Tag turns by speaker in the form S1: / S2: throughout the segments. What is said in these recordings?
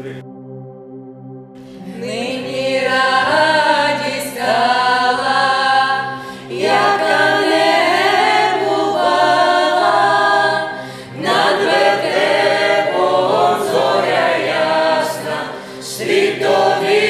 S1: мудрих. Нині радість яка не над вертепом зоря ясна, світові.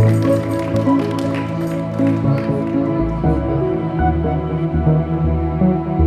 S2: Thank
S1: you.